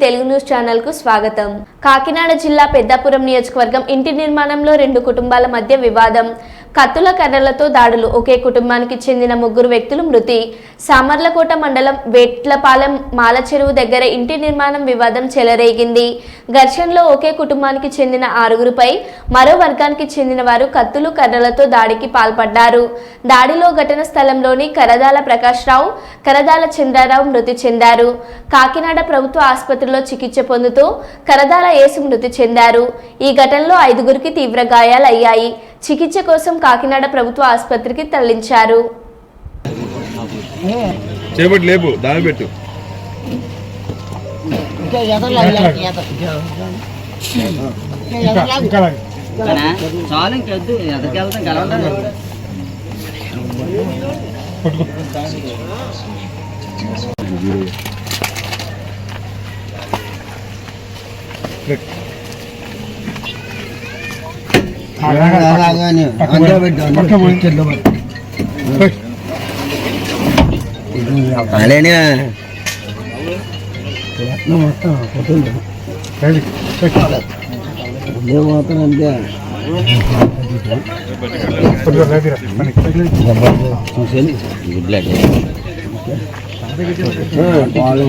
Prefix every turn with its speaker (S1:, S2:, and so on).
S1: Telugu news ఛానల్కు స్వాగతం. కాకినాడ జిల్లా పెద్దాపురం నియోజకవర్గం ఇంటి నిర్మాణంలో రెండు కుటుంబాల మధ్య వివాదం. కత్తుల కర్రలతో దాడులు. ఒకే కుటుంబానికి చెందిన ముగ్గురు వ్యక్తులు మృతి. సామర్లకోట మండలం వేట్లపాలెం మాల చెరువు దగ్గర ఇంటి నిర్మాణం వివాదం చెలరేగింది. ఘర్షణలో ఒకే కుటుంబానికి చెందిన ఆరుగురుపై మరో వర్గానికి చెందిన వారు కత్తులు కర్రలతో దాడికి పాల్పడ్డారు. దాడిలో ఘటన స్థలంలోని కరదాల ప్రకాశ్రావు కరదాల చంద్రారావు మృతి చెందారు. కాకినాడ ప్రభుత్వ ఆసుపత్రిలో చికిత్స పొందుతూ కరదాల యేసు మృతి చెందారు. ఈ ఘటనలో ఐదుగురికి తీవ్ర గాయాలయ్యాయి. చికిత్స కోసం కాకినాడ ప్రభుత్వ ఆసుపత్రికి తరలించారు.
S2: లేపు పెట్టు?
S3: చాలు ఇంకొద్దు ఎదరికి వెళ్తాం
S4: అందులో పెట్టు అందులో పెట్టు
S3: అలానే
S4: మొత్తం పోతాను అంతే. పాలు